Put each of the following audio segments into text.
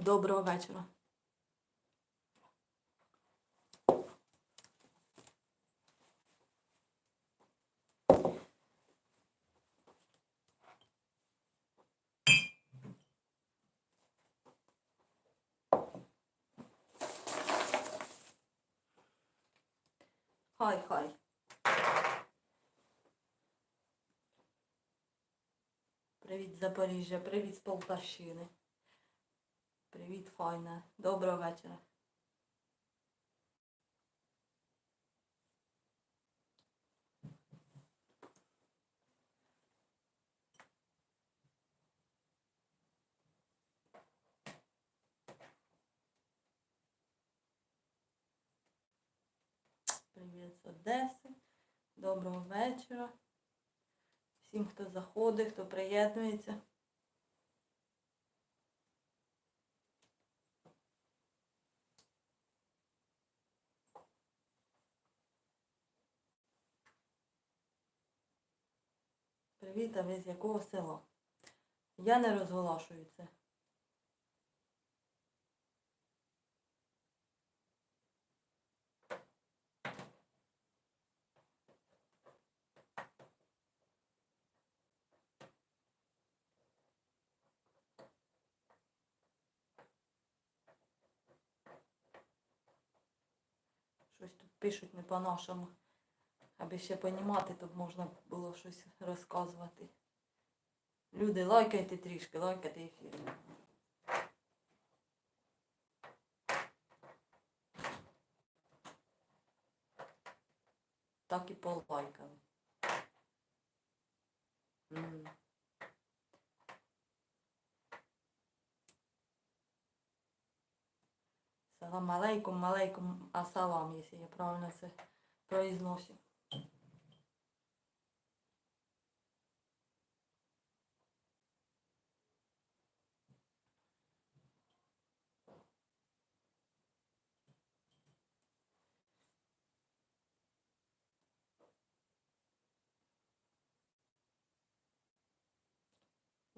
Доброго вечора. Хай, хай. Привіт, Запоріжжя, привіт з Полтавщини. Привіт, файна. Доброго вечора. Привіт з Одеси. Доброго вечора. Всім, хто заходить, хто приєднується. Привіт, а ви з якого села? Я не розголошую це. Щось тут пишуть не по-нашому. Аби ще понімати, то можна було щось розказувати. Люди, лайкайте трішки, лайкайте ефір. Так і полайкали. Салам алейкум, алейкум асалам, если я правильно це произносю.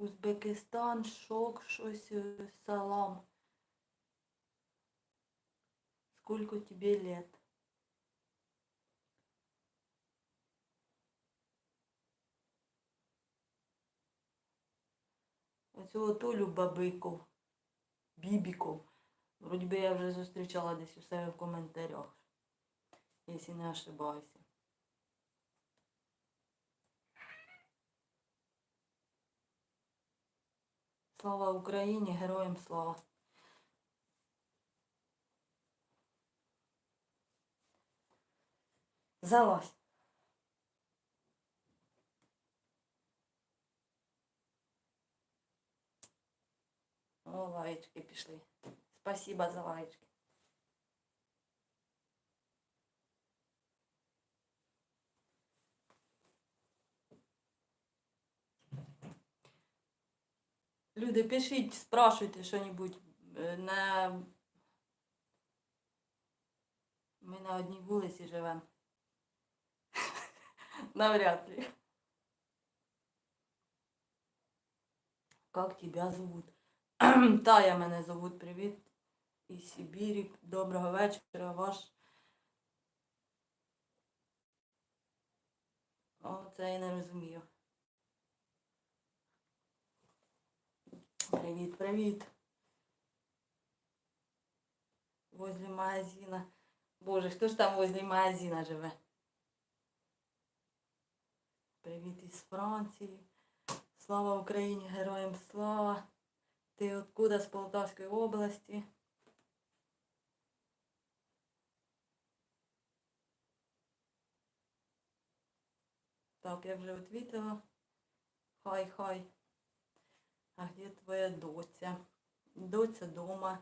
Узбекистан, шок, щось, е, салам. Сколько тебе лет? Оцього Толю Бабиков, Бібіков. Вроді би я вже зустрічала десь у себе в коментарях, якщо не ошибаюся. Слава Україні, героям слава! Залазь. О, лаєчки пішли. Спасибо за лаєчки. Люди, пишіть, спрашуйте що-небудь. Е, Не... Ми на одній вулиці живемо. Навряд ли. Как тебя зовут? Тая мене зовут. Привіт. Із Сибірі. Доброго вечора. Ваш. О, це я не розумію. Привіт, привіт. Возле магазина. Боже, хто ж там возле магазина живе? Привіт із Франції. Слава Україні, героям слава. Ти откуда з Полтавської області? Так, я вже відвітила. Хай, хай. А где твоя доця? Доця дома.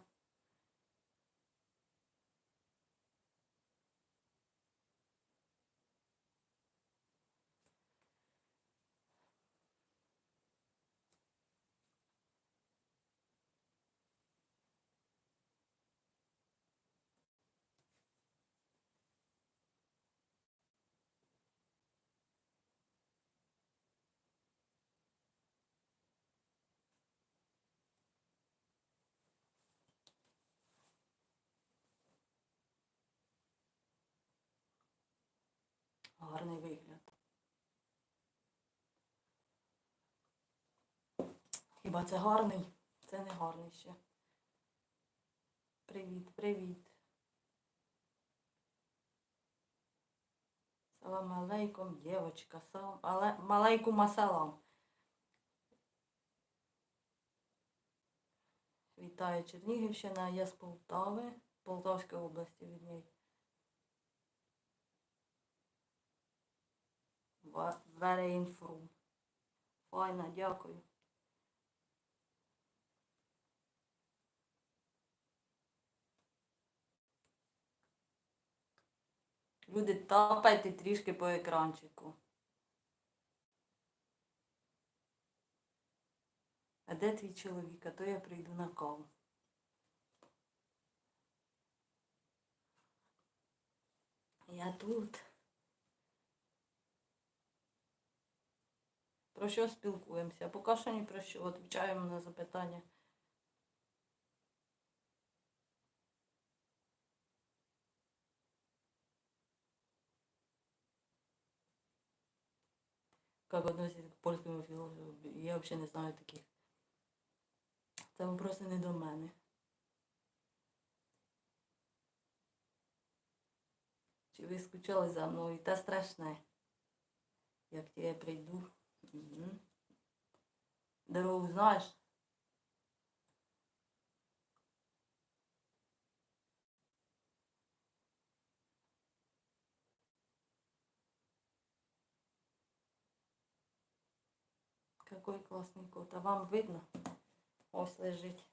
Гарний вигляд. Хіба це гарний? Це не гарний ще. Привіт, привіт. Салам алейкум, дівчинка. Салам але... Малейкум асалам. Вітаю Чернігівщина, я з Полтави, Полтавської області від неї. Inform. Файна, дякую. Люди, тапайте трішки по екранчику. А де твій чоловік? А то я прийду на каву. Я тут. Про що спілкуємося? Поки що ні про що. Відповідаємо на запитання. Как относитесь к польському філософу? Я взагалі не знаю таких. Це вопроси не до мене. Чи ви скучали за мною? Та страшне. Як я прийду. Дорогу знаєш? Какой класний кот. А вам видно? Ось лежить.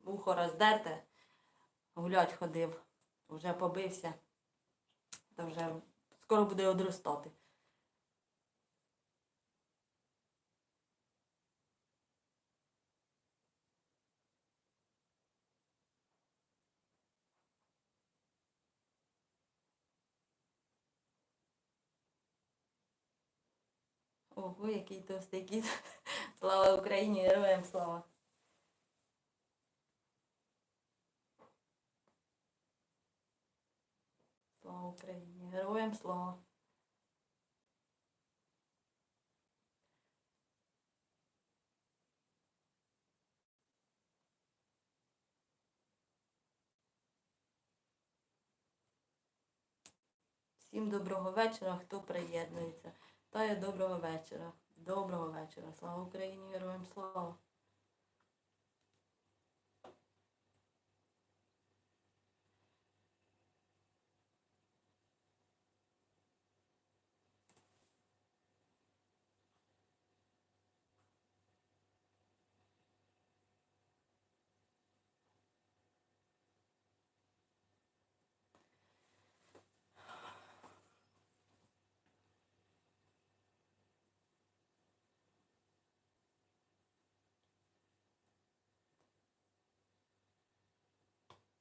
Вухо роздерте. Гулять ходив. Вже побився. Та вже скоро буде одростати. Ого, який товстий кіт. Слава Україні, героям слава. Слава Україні, героям слава. Всім доброго вечора, хто приєднується. Тая доброго вечора. Доброго вечора. Слава Україні, героям слава.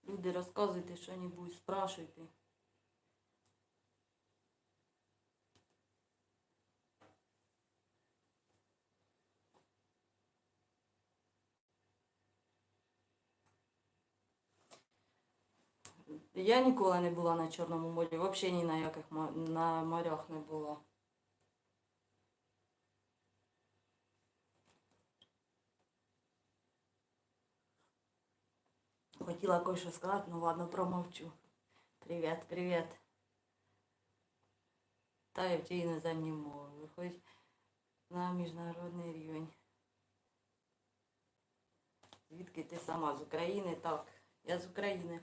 Люди, розказуйте що-небудь, спрашуйте. Я ніколи не була на Чорному морі, взагалі ні на яких на морях не була. Хотіла кое-що сказати, ну ладно, промовчу. Привіт, привіт. Та я вчи іноземні мови. Хоч на міжнародний рівень. Звідки ти сама? З України? Так, я з України.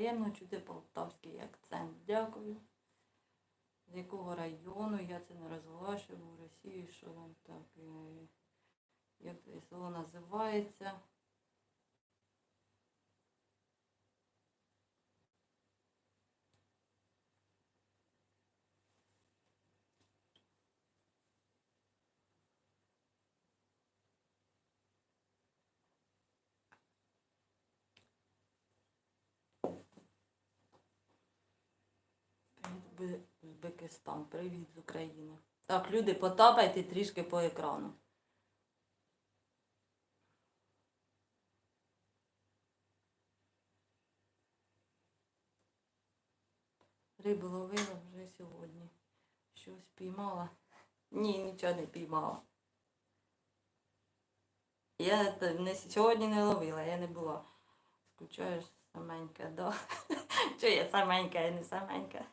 Приємно чути полтавський акцент. Дякую. З якого району я це не розголошую в Росії, що там так. е, Як це село називається? Узбекистан. Привіт з України. Так, люди, потапайте трішки по екрану. Рибу ловила вже сьогодні. Щось піймала? Ні, нічого не піймала. Я не, сьогодні не ловила, я не була. Скучаєш саменька, да? Чи я саменька, я не саменька?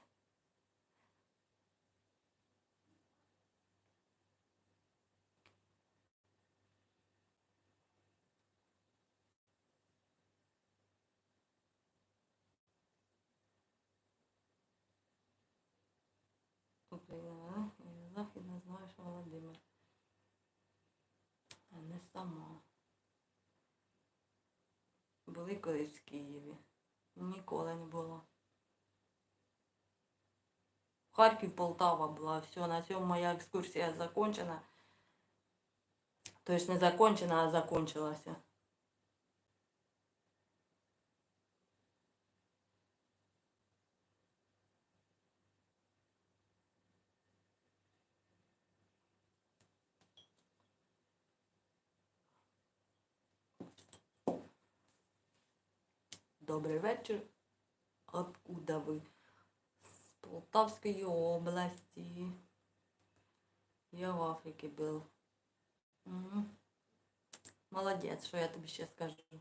Україна, і Захід не знаєш Володимир. А не сама. Були колись в Києві. Ніколи не було. Харків, Полтава була. Все, на цьому моя екскурсія закончена. Тобто не закончена, а закончилася. Добрий вечір. Откуда ви? З Полтавської області. Я в Африці був. Угу. Молодець, що я тобі ще скажу.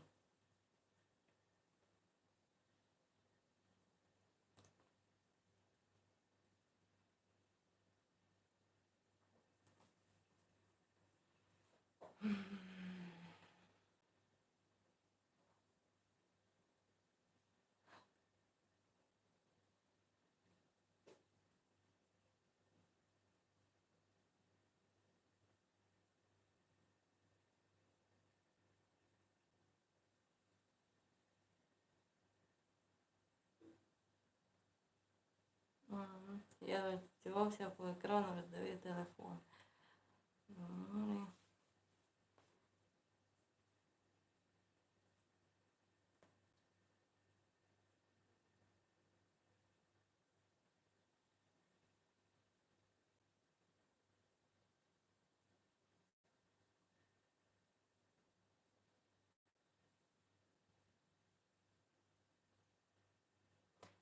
Я втівався по екрану, роздивив телефон.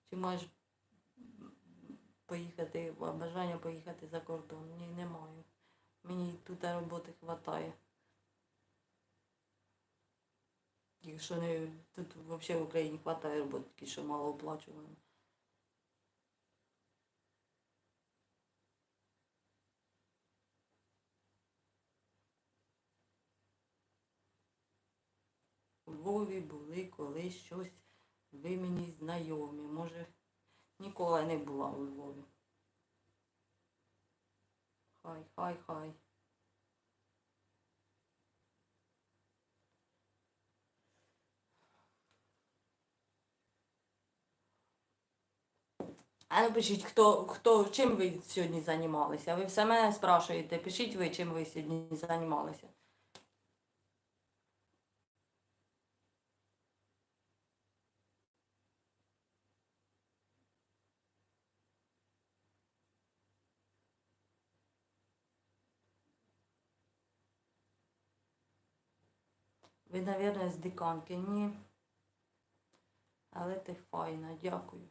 Чи маєш поїхати, бажання поїхати за кордон? Ні, не маю. Мені тут роботи вистачає. Якщо не тут взагалі в Україні вистачає роботи, що мало оплачуваємо. У Львові були колись щось ви мені знайомі. Може, ніколи не була у Львові. Хай, хай, хай. А ну пишіть, хто, хто, чим ви сьогодні займалися? Ви все мене спрашуєте, пишіть ви, чим ви сьогодні займалися. Ви, мабуть, з диканки, ні. Але ти файна, дякую.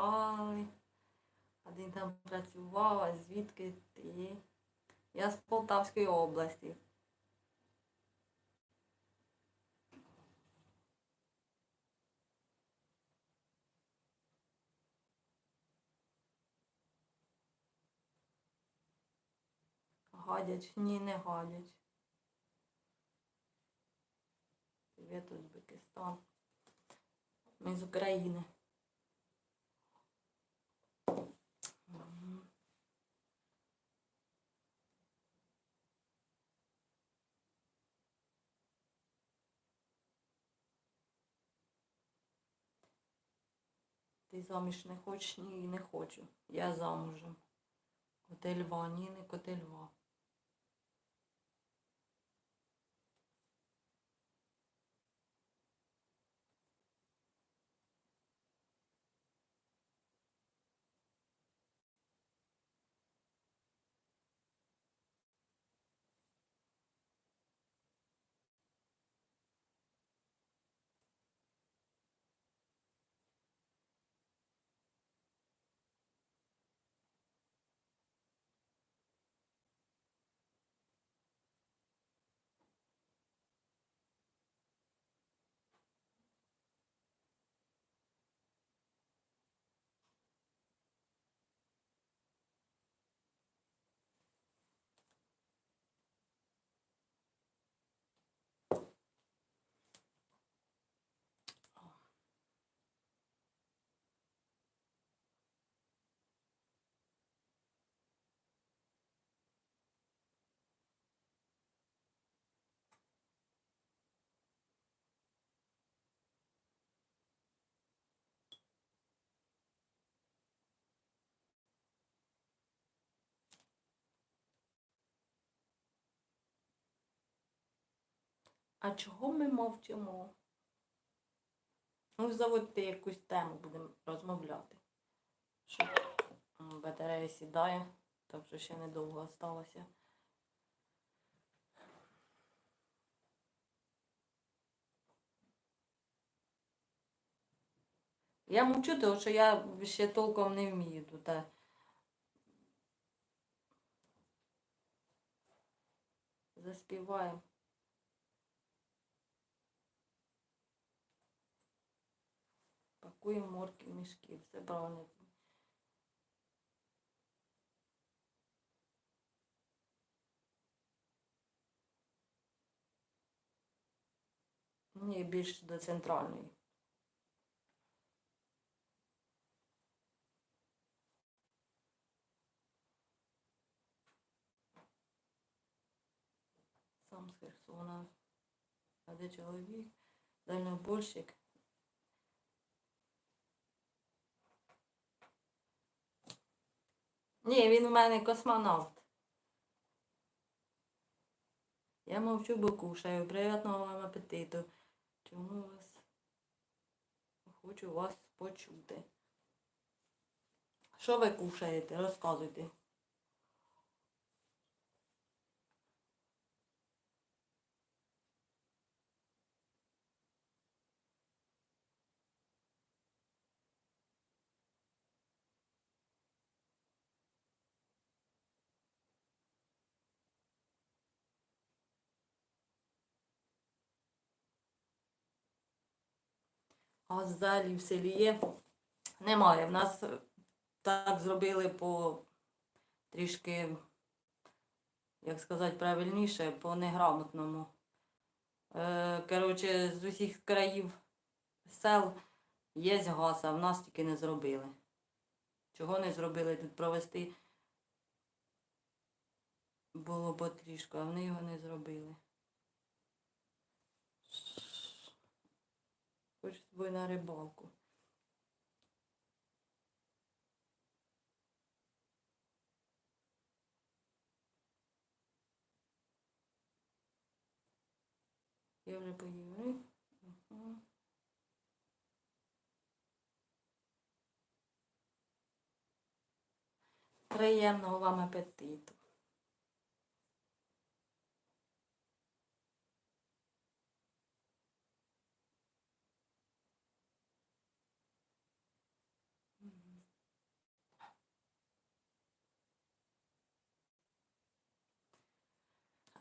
Спали. Один там працював, а звідки ти? Я з Полтавської області. Гадять? Ні, не гадять. Привіт, Узбекистан. Ми з України. Ти заміж не хочеш? Ні, не хочу. Я замужем. Котель Льва, ні, не котельва. А чого ми мовчимо? Ну, заводьте якусь тему, будемо розмовляти. Щоб батарея сідає, так що ще недовго осталося. Я мовчу, тому що я ще толком не вмію тут. Заспіваємо. Пакуємо морки в мішки. Все правильно. Ні, більш до центральної. Сам з Херсона. А де чоловік? Дальнобойщик. Ні, він у мене космонавт. Я мовчу, бо кушаю. Приятного вам апетиту. Чому вас хочу вас почути? Що ви кушаєте? Розказуйте. Газдалі в селі є. Немає. В нас е, так зробили по трішки, як сказати правильніше, по неграмотному. Е, коротше, з усіх країв сел є газ, а в нас тільки не зробили. Чого не зробили тут провести? Було б трішки, а вони його не зробили. Хочу з тобою на рибалку. Я вже поїв. Приємного вам апетиту.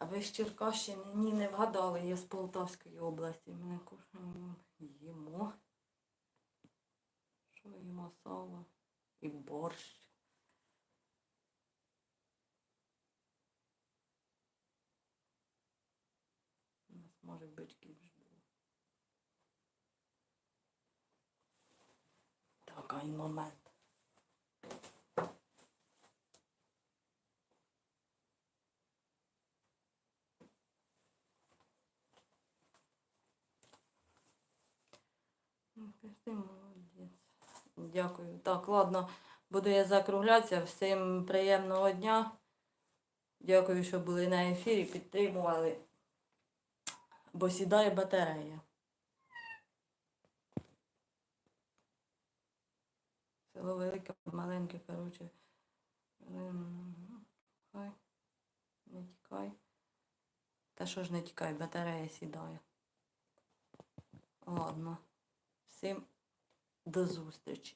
Ви з Черкащини? Ні, не вгадали, я з Полтавської області. Ми кушаємо, їмо. Що їмо сало і борщ. У нас може бички вже було. даний момент. Ну, Ти молодець. Дякую. Так, ладно, буду я закруглятися. Всім приємного дня. Дякую, що були на ефірі, підтримували. Бо сідає батарея. Село велике, маленьке, коротше. Хай. Не тікай. Та що ж не тікай, батарея сідає. Ладно. Всім до зустрічі.